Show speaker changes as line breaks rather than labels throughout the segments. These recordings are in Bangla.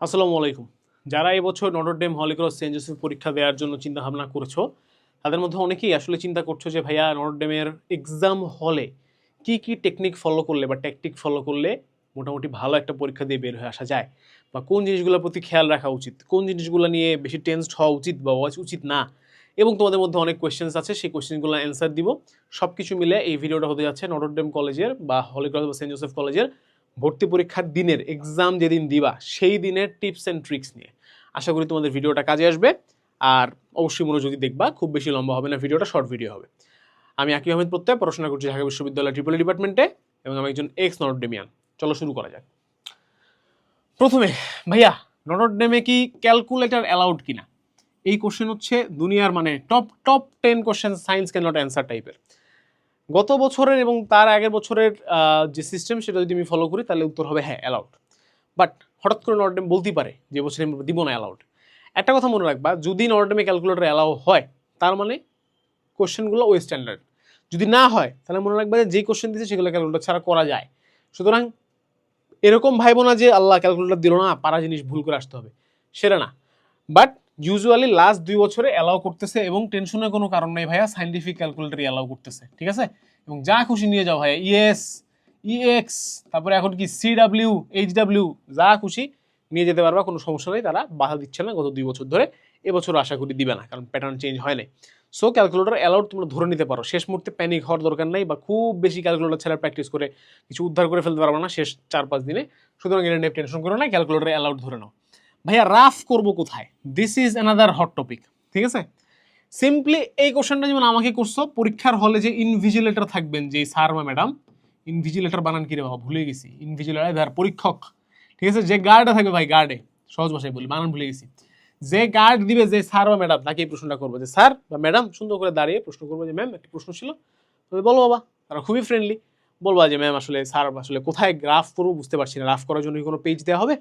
আসসালামু আলাইকুম। যারা এবছর নটরডেম হলিক্রস সেন্ট জোসেফ পরীক্ষা দেওয়ার জন্য চিন্তা ভাবনা করেছ, তাদের মধ্যে অনেকেই আসলে চিন্তা করছ যে, ভাইয়া নটরডেমের এক্সাম হলে কি কি টেকনিক ফলো করলে বা টেকটিক ফলো করলে মোটামুটি ভালো একটা পরীক্ষা দিয়ে বের হয়ে আসা যায়? বা কোন জিনিসগুলোর প্রতি খেয়াল রাখা উচিত? কোন জিনিসগুলো নিয়ে বেশি টেন্সড হওয়া উচিত বা হওয়া উচিত না? এবং তোমাদের মধ্যে অনেক কোয়েশ্চেন্স আছে, সেই কোয়েশ্চেনগুলো অ্যান্সার দিব। সব কিছু মিলে এই ভিডিওটা হতে যাচ্ছে নটরডেম কলেজের বা হলিক্রস বা সেন্ট জোসেফ কলেজের ভর্তি পরীক্ষার দিনের এক্সাম যেদিন দিবা, সেই দিনের টিপস অ্যান্ড ট্রিক্স নিয়ে। আশা করি তোমাদের ভিডিওটা কাজে আসবে। আর অবশ্যই মনোযোগী দেখবা, খুব বেশি লম্বা হবে না, ভিডিওটা শর্ট ভিডিও হবে। আমি আকিব আহমেদ প্রত্যয়, পড়াশোনা করছি ঢাকা বিশ্ববিদ্যালয় ট্রিপল ডিপার্টমেন্টে এবং আমি একজন এক্স নটরডেমিয়ান। চলো শুরু করা যাক। প্রথমে, ভাইয়া, নটরডেমে কি ক্যালকুলেটর অ্যালাউড কিনা? এই কোশ্চেন হচ্ছে দুনিয়ার মানে top top ten question science can not answer টাইপের গত বছরের এবং তার আগের বছরের যে সিস্টেম সেটা যদি আমি ফলো করি, তাহলে উত্তর হবে হ্যাঁ অ্যালাউড বাট হঠাৎ করে নটরডেম বলতেই পারে যে বছর আমি দিব না অ্যালাউড একটা কথা মনে রাখবা, যদি নটরডেমে ক্যালকুলেটর অ্যালাউ হয়, তার মানে কোশ্চেনগুলো ওই স্ট্যান্ডার্ড যদি না হয়, তাহলে মনে রাখবা যে কোশ্চেন দিচ্ছে সেগুলো ক্যালকুলেটর ছাড়া করা যায়। সুতরাং এরকম ভাইবো না যে আল্লাহ ক্যালকুলেটর দিল না, পারা জিনিস ভুল করে আসতে হবে, সেটা না। বাট ইউজুয়ালি লাস্ট দুই বছরে অ্যালাউ করতেছে এবং টেনশনের কোনো কারণ নেই ভাইয়া সাইন্টিফিক ক্যালকুলেটর অ্যালাউ করতেছে, ঠিক আছে? এবং যা খুশি নিয়ে যাও ভাইয়া ইএস ইএক্স তারপরে এখন কি সিডাব্লিউ এইচডাব্লিউ যা খুশি নিয়ে যেতে পারবা, কোনো সমস্যা নেই, তারা বাধা দিচ্ছে না গত দুই বছর ধরে এবছর আশা করি দিবে না, কারণ প্যাটার্ন চেঞ্জ হয় নাই। সো ক্যালকুলেটর অ্যালাউড তোমরা ধরে নিতে পারো, শেষ মুহূর্তে প্যানিক হওয়ার দরকার নেই বা খুব বেশি ক্যালকুলেটর ছাড়া প্র্যাকটিস করে কিছু উদ্ধার করে ফেলতে পারবে না, শেষ চার পাঁচ দিনে। সুতরাং এটা নিয়ে টেনশন করো না ক্যালকুলেটর অ্যালাউড ধরে নাও। ভাইয়া রাফ করব কোথায়? This is another hot topic ঠিক আছে? সিম্পলি এই কোশ্চেনটা যেমন আমাকে করছ পরীক্ষার হলে যে ইনভিজিলেটর থাকবেন যে স্যার বা ম্যাডাম ইনভিজিলেটর বানান কি রে বাবা ভুলে গেছি। ইনভিজিলেটর ধর পরীক্ষক ঠিক আছে? যে গার্ডে থাকবে ভাই গার্ডে সহজ ভাষায় বলি বানান ভুলে গেছি। যে গার্ড দিবে যে স্যার বা ম্যাডাম তাকে এই প্রশ্নটা করব যে স্যার বা ম্যাডাম সুন্দর করে দাঁড়িয়ে প্রশ্ন করব যে ম্যাম একটা প্রশ্ন ছিল। বলে, বলো বাবা তারা খুবই ফ্রেন্ডলি বলবা যে ম্যাম আসলে স্যার আসলে কোথায় গ্রাফ করব বুঝতে পারছি না। রাফ করার জন্য কোনো পেজ দেওয়া হবে?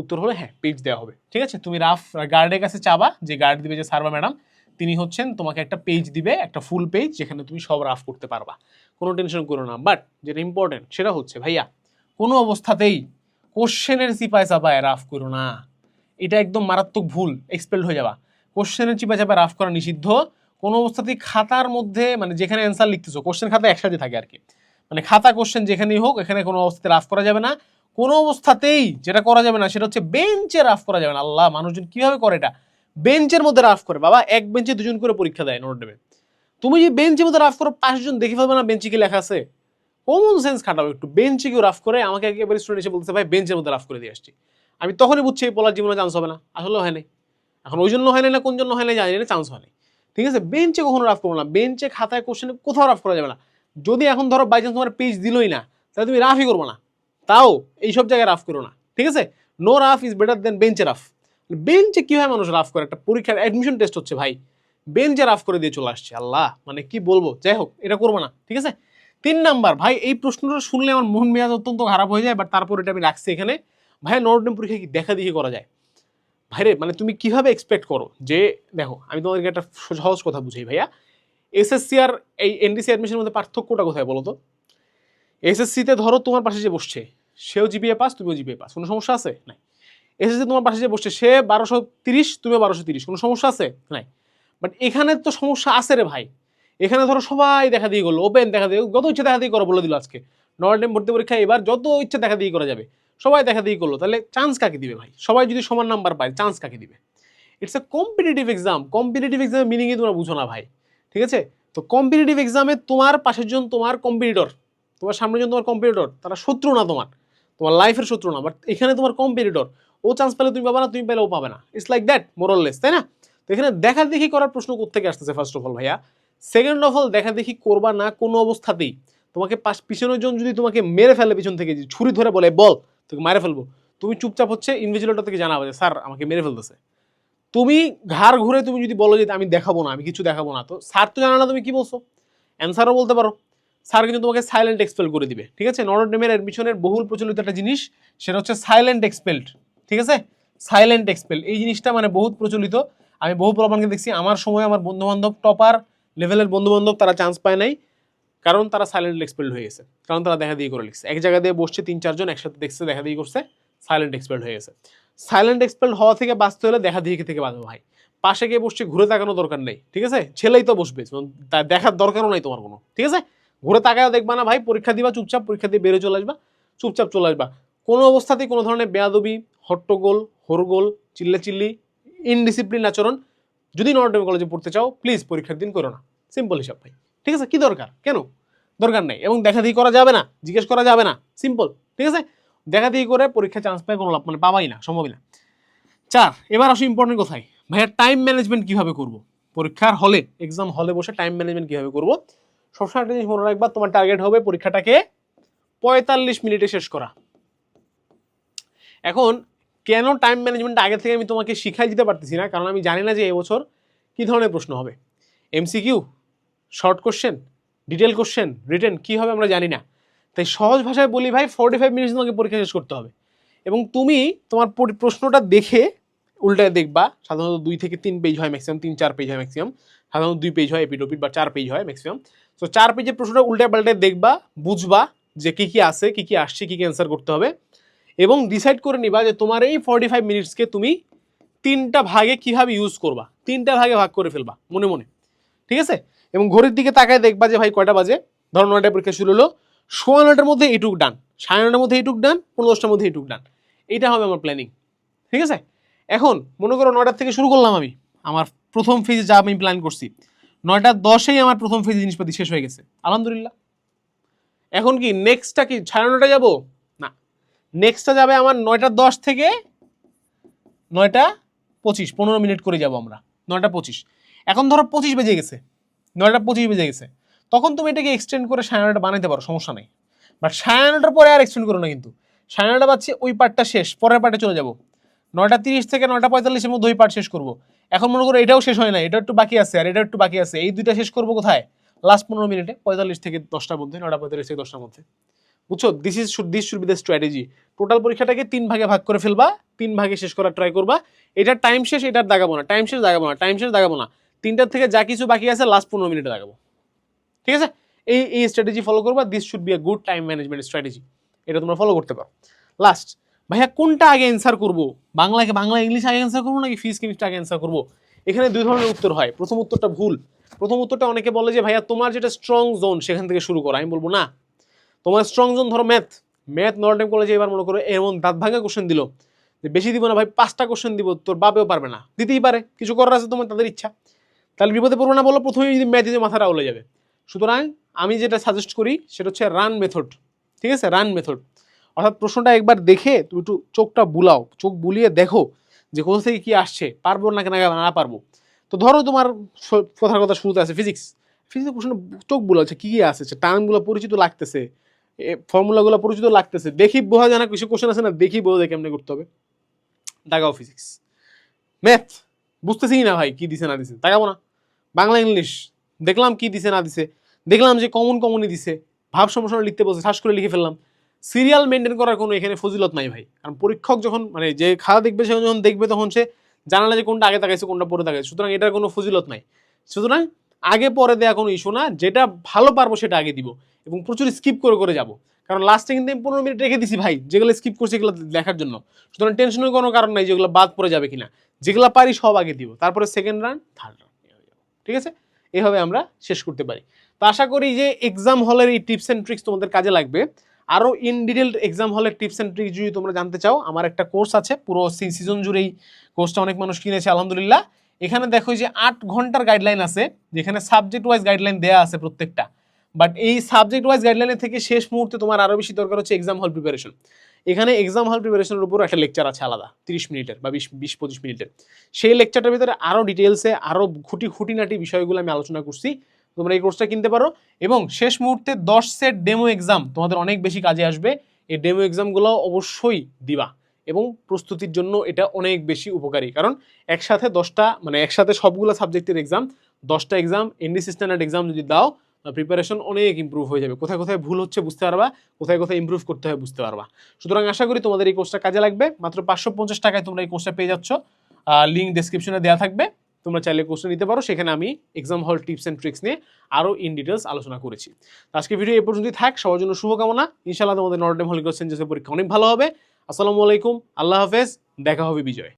উত্তর হলো হ্যাঁ পেজ দেওয়া হবে। ঠিক আছে? তুমি রাফ গার্ডের কাছে চাবা, যে গার্ড দিবে যে স্যার বা ম্যাডাম তিনি হচ্ছেন, তোমাকে একটা পেজ দিবে, একটা ফুল পেজ যেখানে তুমি সব রাফ করতে পারবা। কোনো টেনশন করো না। বাট যেটা ইম্পর্টেন্ট সেটা হচ্ছে, ভাইয়া, কোনো অবস্থাতেই কোশ্চেনের চিপায় চাপায় রাফ করো না। এটা একদম মারাত্মক ভুল এক্সপেল্ড হয়ে যাবা। কোশ্চেনের চিপায় চাপায় রাফ করা নিষিদ্ধ। কোনো অবস্থাতেই খাতার মধ্যে মানে যেখানে অ্যান্সার লিখতেছো কোশ্চেন খাতা একসাথে থাকে আর কি। মানে খাতা কোশ্চেন যেখানেই হোক, এখানে কোনো অবস্থাতে রাফ করা যাবে না। কোনো অবস্থাতেই যেটা করা যাবে না, সেটা হচ্ছে বেঞ্চে রাফ করা যাবে না। আল্লাহ মানুষজন কীভাবে করে এটা? বেঞ্চের মধ্যে রাফ করে। বাবা, এক বেঞ্চে দুজন করে পরীক্ষা দেয় নোট দেবে তুমি যে বেঞ্চের মধ্যে রাফ করো পাঁচজন দেখে ফেলবে না বেঞ্চে কি লেখা আছে? কমন সেন্স খাটাবো একটু। বেঞ্চে কেউ রাফ করে, আমাকে একেবারে স্টুডেন্ট এসে বলতে ভাই, বেঞ্চের মধ্যে রাফ করে দিয়ে আসছি। আমি তখনই বুঝছি এই পলার জীবনে চান্স হবে না। আসলে হয় নাই। এখন ওই জন্য হয় না, কোন জন্য হয় নাই জানি না চান্স হয় নাই। ঠিক আছে? বেঞ্চে কখনো রাফ করব না। বেঞ্চে খাতায় কোশ্চেনে কোথাও রাফ করা যাবে না। যদি এখন ধরো বাই চান্স তোমার পেজ দিলই না, তাহলে তুমি রাফই করব না। তাও এইসব জায়গায় রাফ করো না, ঠিক আছে? No rough is better than বেঞ্চে রাফ বেঞ্চে কীভাবে মানুষ রাফ করে? একটা পরীক্ষার অ্যাডমিশন টেস্ট হচ্ছে ভাই। বেঞ্চে রাফ করে দিয়ে চলে আসছে, আল্লাহ! মানে কি বলব? যাই হোক, এটা করব না, ঠিক আছে? তিন নাম্বার, ভাই, এই প্রশ্নটা শুনলে আমার মন মেয়াজ অত্যন্ত খারাপ হয়ে যায় বাট তারপর এটা আমি রাখছি এখানে। ভাই নর্ডেম পরীক্ষা কি দেখা দেখি করা যায়? ভাইরে মানে তুমি কীভাবে এক্সপেক্ট করো যে, দেখো, আমি তোমাদেরকে একটা সহজ কথা বুঝাই ভাইয়া। এসএসসি আর এই এনডিসি অ্যাডমিশনের মধ্যে পার্থক্যটা কোথায় বলো তো? এসএসসিতে ধরো তোমার পাশে যে বসছে সেও জিপিএ পাস, তুমিও জিপিএ পাস, কোনো সমস্যা আছে? নাই। এসএসসি তোমার পাশে যে বসছে, সে বারোশো তিরিশ, তুমিও বারোশো তিরিশ, কোনো সমস্যা আছে? নাই। বাট এখানে তো সমস্যা আছে রে ভাই। এখানে ধরো সবাই দেখা দিয়ে করল, ওপেন দেখা দিয়ে, যত ইচ্ছা দেখা দিয়ে করো বলে দিল আজকে। নর্ডেম ভর্তি পরীক্ষা, এবার যত ইচ্ছা দেখা দিয়ে করা যাবে। সবাই দেখা দিয়ে করল, তাহলে চান্স কাকে দিবে ভাই? সবাই যদি সমান নাম্বার পায় চান্স কাকে দিবে? It's a competitive exam competitive এক্সামের মিনিংই তোমরা বুঝো না ভাই। ঠিক আছে? তো কম্পিটিটিভ এক্সামে তোমার পাশের জন তোমার কম্পিটিটর তোমার সামনের জন তোমার কম্পিটিটর তারা শত্রু না তোমার। তোমার লাইফের শত্রু না বাট এখানে তোমার কম্পিটিটর ও চান্স পেলে তুমি পাবে না, তুমি পেলে ও পাবে না। ইটস লাইক দ্যাট মোরললেস তাই না? তো এখানে দেখা দেখি করার প্রশ্ন কোথেকে আসতেছে ফার্স্ট অফ অল ভাইয়া? সেকেন্ড অফ অল দেখা দেখি করবা না কোনো অবস্থাতেই। তোমাকে পাশ পিছনের জন যদি তোমাকে মেরে ফেলে পিছন থেকে ছুরি ধরে বলে, বল, তোকে মারে ফেলব। তুমি চুপচাপ হচ্ছে ইনভিজিলেটর থেকে জানাবে যে, স্যার, আমাকে মেরে ফেলতেছে। তুমি ঘাড় ঘুরে তুমি যদি বলো যে, আমি দেখাবো না, আমি কিছু দেখাবো না, তো স্যার তো জানা না তুমি কি বলছো। অ্যান্সারও বলতে পারো। স্যার কিন্তু তোমাকে সাইলেন্ট এক্সপেল করে দিবে, ঠিক আছে? নরডেমের অ্যাডমিশনের বহুল প্রচলিত একটা জিনিস, সেটা হচ্ছে সাইলেন্ট এক্সপেল্ড ঠিক আছে? সাইলেন্ট এক্সপেল এই জিনিসটা মানে বহুত প্রচলিত। আমি বহু প্রমাণকে দেখছি, আমার সময় আমার বন্ধু বান্ধব টপার লেভেলের বন্ধু বান্ধব তারা চান্স পায় নাই, কারণ তারা সাইলেন্ট এক্সপেল্ড হয়ে গেছে, কারণ তারা দেখা দিয়ে করে লিখছে। এক জায়গা দিয়ে বসছে তিন চারজন একসাথে দেখছে, দেখা দিয়ে করছে সাইলেন্ট এক্সপেল্ড হয়ে গেছে। সাইলেন্ট এক্সপেল্ড হওয়া থেকে বাঁচতে হলে দেখা দেখে থেকে বাঁচবো ভাই। পাশে গিয়ে বসছে, ঘুরে তাকানো দরকার নেই, ঠিক আছে? ছেলেই তো বসবে দেখার দরকারও নাই তোমার কোনো, ঠিক আছে? ঘুরে তাকায়ও দেখবা না ভাই, পরীক্ষা দিবা, চুপচাপ পরীক্ষা দিয়ে বেরো চলে আসবা, চুপচাপ চলে আসবা। কোনো অবস্থাতেই কোনো ধরনের বেয়াদবি, হট্টগোল, হরগোল চিল্লা চিল্লি ইনডিসিপ্লিন আচরণ যদি নর্ডেম কলেজে পড়তে চাও প্লিজ পরীক্ষার দিন করো না। সিম্পল হিসাব ভাই। ঠিক আছে? কি দরকার? কেন? দরকার নেই। এবং দেখা দেখি করা যাবে না, জিজ্ঞেস করা যাবে না। সিম্পল ঠিক আছে? দেখা দেখি করে পরীক্ষা চান্স পায়, কোনো লাভ মানে পাবাই না, সম্ভবই না। চার, এবার আসো ইম্পর্টেন্ট কোথায়। ভাইয়া টাইম ম্যানেজমেন্ট কীভাবে করব? পরীক্ষার হলে এক্সাম হলে বসে টাইম ম্যানেজমেন্ট কীভাবে করব? সবসময় একটা জিনিস মনে রাখবা, তোমার টার্গেট হবে পরীক্ষাটাকে পঁয়তাল্লিশ মিনিটে শেষ করা। এখন কেন টাইম ম্যানেজমেন্ট আগে থেকে আমি তোমাকে শিখাই দিতে পারতেছি না? কারণ আমি জানি না যে এবছর কী ধরনের প্রশ্ন হবে। MCQ short question detail question written কী হবে আমরা জানি না। তাই সহজ ভাষায় বলি ভাই ফোর্টি ফাইভ মিনিটস তোমাকে পরীক্ষা শেষ করতে হবে। এবং তুমি তোমার প্রশ্নটা দেখে উল্টায় দেখবা, সাধারণত দুই থেকে তিন পেজ হয় ম্যাক্সিমাম তিন চার পেজ হয় ম্যাক্সিমাম সাধারণত দুই পেজ হয় এপিডোপিড বা চার পেজ হয় ম্যাক্সিমাম তো চার পেজের প্রশ্নটা উল্টে পাল্টায় দেখবা, বুঝবা যে কী কী আছে, কী কী আসছে, কী কী অ্যান্সার করতে হবে এবং ডিসাইড করে নিবা যে তোমার এই ফর্টি ফাইভ মিনিটসকে তুমি তিনটা ভাগে কীভাবে ইউজ করবা। তিনটা ভাগে ভাগ করে ফেলবা, মনে মনে। ঠিক আছে? এবং ঘড়ির দিকে তাকায় দেখবা যে ভাই কয়টা বাজে? ধরো নয়টা পরীক্ষা শুরু হলো, সোয়া নয়টার মধ্যে এইটুক ডান সাড়ে নয়টার মধ্যে এইটুক ডান পনেরো দশটার মধ্যে এইটুক ডান এইটা হবে আমার প্ল্যানিং ঠিক আছে? এখন মনে করো নয়টার থেকে শুরু করলাম আমি। আমার প্রথম ফেজে যা আমি প্ল্যান করছি নয়টা দশেই আমার প্রথম ফেজে জিনিসপাতি শেষ হয়ে গেছে। আলহামদুলিল্লাহ। এখন কি নেক্সটটা কি সাড়ে নয়টা যাব? না। নেক্সটটা যাবে আমার নয়টা দশ থেকে নয়টা পঁচিশ, পনেরো মিনিট করে যাব আমরা। নয়টা পঁচিশ। এখন ধরো পঁচিশ বেজে গেছে। নয়টা পঁচিশ বেজে গেছে। তখন তুমি এটাকে এক্সটেন্ড করে সাড়ে নটা বানাইতে পারো, সমস্যা নেই। বাট সাড়ে নটার পরে আর এক্সটেন্ড করো না কিন্তু। সাড়ে নটা বাজছে, ওই পার্টটা শেষ, পরের পার্টে চলে যাব। নয়টা তিরিশ থেকে নয়টা পঁয়তাল্লিশের মধ্যে ওই পার্ট শেষ করব। এখন মনে করো এটাও শেষ হয় না এটা একটু বাকি আছে আর এটা একটু বাকি আছে, এই দুইটা শেষ করব কোথায়? লাস্ট পনেরো মিনিটে, পঁয়তাল্লিশ থেকে দশটার মধ্যে নয়টা পঁয়তাল্লিশ থেকে দশটার মধ্যে। বুঝছ? This is should this should be the strategy total পরীক্ষাটাকে তিন ভাগে ভাগ করে ফেলবা, তিন ভাগে শেষ করার ট্রাই করবা। এটার টাইম শেষ, এটার দাগাবো না টাইম শেষ, দাগাবো না টাইম শেষ, দাগাবো না। তিনটার থেকে যা কিছু বাকি আছে লাস্ট পনেরো মিনিটে দাগাবো। ঠিক আছে? এই এই স্ট্র্যাটেজি ফলো করবা this should be a good time management strategy এটা তোমরা ফলো করতে পারো। লাস্ট ভাইয়া, কোনটা আগে অ্যান্সার করব? বাংলাকে, বাংলা ইংলিশ আগে অ্যান্সার করব নাকি ফিজ কেমিস্ট্রি আগে অ্যান্সার করব? এখানে দুই ধরনের উত্তর হয়। প্রথম উত্তরটা ভুল। প্রথম উত্তরটা অনেকে বলে যে, ভাইয়া, তোমার যেটা স্ট্রং জোন সেখান থেকে শুরু করো। আমি বলব, না। তোমার স্ট্রং জোন ধরো ম্যাথ ম্যাথ নর্ডেম কলেজে এবার মনে করো এমন দাঁত ভাঙা কোশ্চেন দিল যে, বেশি দিব না ভাই, পাঁচটা কোশ্চেন দিব, তোর বাপেও পারবে না। দিতেই পারে। কিছু করার আছে তোমার, তাদের ইচ্ছা। তাহলে বিপদে পড়বে না, বলো প্রথমেই যদি ম্যাথ দিতে মাথাটা উলে যাবে। সুতরাং আমি যেটা সাজেস্ট করি, সেটা হচ্ছে রান মেথড ঠিক আছে? রান মেথড অর্থাৎ প্রশ্নটা একবার দেখে তুমি একটু চোখটা বুলাও, চোখ বুলিয়ে দেখো যে কোথা থেকে কি আসছে, পারব না কেনা, না পারব। তো ধরো তোমার কথার কথা শুরুতে আছে ফিজিক্স ফিজিক্স প্রশ্ন চোখ বুলাচ্ছে কী কী আসছে টার্মগুলো পরিচিত লাগতেছে, এ ফর্মুলাগুলো পরিচিত লাগতেছে, দেখি বোঝা যায় না, কিছু কোশ্চেন আছে না, দেখি বোঝা যায় কেমনে করতে হবে। দাগাও ফিজিক্স ম্যাথ বুঝতেছি না ভাই কী দিছে, না দিছে, তাকাবো না। বাংলা ইংলিশ দেখলাম কি দিছে, না দিছে, দেখলাম যে কমন কমনই দিছে। ভাব সমস্যা লিখতে বলছে শ্বাস করে লিখে ফেললাম। সিরিয়াল মেনটেন করার কোনো এখানে ফজিলত নাই ভাই। কারণ পরীক্ষক যখন মানে যে খাওয়া দেখবে, সে যখন দেখবে, তখন সে জানালে যে কোনটা আগে তাকাইছে, কোনটা পরে তাকাইছে। সুতরাং এটার কোনো ফজিলত নাই। সুতরাং আগে পরে দেওয়া কোনো ইস্যু না। যেটা ভালো পারব, সেটা আগে দিব। এবং প্রচুর স্কিপ করে করে যাব। কারণ লাস্টে কিন্তু আমি পনেরো মিনিট রেখে দিছি ভাই, যেগুলো স্কিপ করছি এগুলো দেখার জন্য। সুতরাং টেনশনের কোনো কারণ নাই যেগুলো বাদ পড়ে যাবে কিনা। যেগুলো পারি, সব আগে দিব। তারপরে সেকেন্ড রান থার্ড রান ঠিক আছে? এভাবে আমরা শেষ করতে পারি। তো আশা করি যে এক্সাম হলের এই টিপস অ্যান্ড ট্রিক্স তোমাদের কাজে লাগবে। আরও ইন ডিটেল এক্সাম হলের টিপস অ্যান্ড ট্রিক্স যদি তোমরা জানতে চাও, আমার একটা কোর্স আছে, পুরো সিজন জুড়েই কোর্সটা অনেক মানুষ কিনেছে, আলহামদুলিল্লাহ। এখানে দেখো যে আট ঘণ্টার গাইডলাইন আছে, যেখানে সাবজেক্ট ওয়াইজ গাইডলাইন দেওয়া আছে প্রত্যেকটা। বাট এই সাবজেক্ট ওয়াইজ গাইডলাইনের থেকে শেষ মুহূর্তে তোমার আরও বেশি দরকার হচ্ছে এক্সাম হল প্রিপারেশন এখানে এক্সাম হল প্রিপারেশনের উপর একটা লেকচার আছে আলাদা, তিরিশ মিনিটের বা বিশ বিশ, পঁচিশ মিনিটের। সেই লেকচারটার ভিতরে আরও ডিটেলসে আরও খুঁটি খুঁটিনাটি বিষয়গুলো আমি আলোচনা করছি। তোমরা এই কোর্সটা কিনতে পারো। এবং শেষ মুহূর্তে দশ সেট ডেমো এক্সাম তোমাদের অনেক বেশি কাজে আসবে। এই ডেমো এক্সামগুলো অবশ্যই দিবা এবং প্রস্তুতির জন্য এটা অনেক বেশি উপকারী। কারণ একসাথে দশটা মানে একসাথে সবগুলো সাবজেক্টের এক্সাম দশটা এক্সাম এনডিসি স্ট্যান্ডার্ড এক্সাম যদি দাও প্রিপারেশন অনেক ইমপ্রুভ হয়ে যাবে। কোথায় কোথায় ভুল হচ্ছে বুঝতে পারবা, কোথায় কোথায় ইমপ্রুভ করতে হয় বুঝতে পারবা। সুতরাং আশা করি তোমাদের এই কোর্সটা কাজে লাগবে। মাত্র পাঁচশো পঞ্চাশ টাকায় তোমরা এই কোর্সটা পেয়ে যাচ্ছ। লিঙ্ক ডিসক্রিপশনে দেওয়া থাকবে। তোমরা চাইলে কোর্সটা নিতে পারো। সেখানে আমি এক্সাম হল টিপস অ্যান্ড ট্রিক্স নিয়ে আরও ইন ডিটেলস আলোচনা করেছি। আজকে ভিডিও এ পর্যন্তই থাক। সবার জন্য শুভকামনা। ইনশাআল্লাহ তোমাদের নর্ডেম হল কোশ্চেন পরীক্ষা অনেক ভালো হবে। আসসালামু আলাইকুম। আল্লাহ হাফেজ। দেখা হবে বিজয়।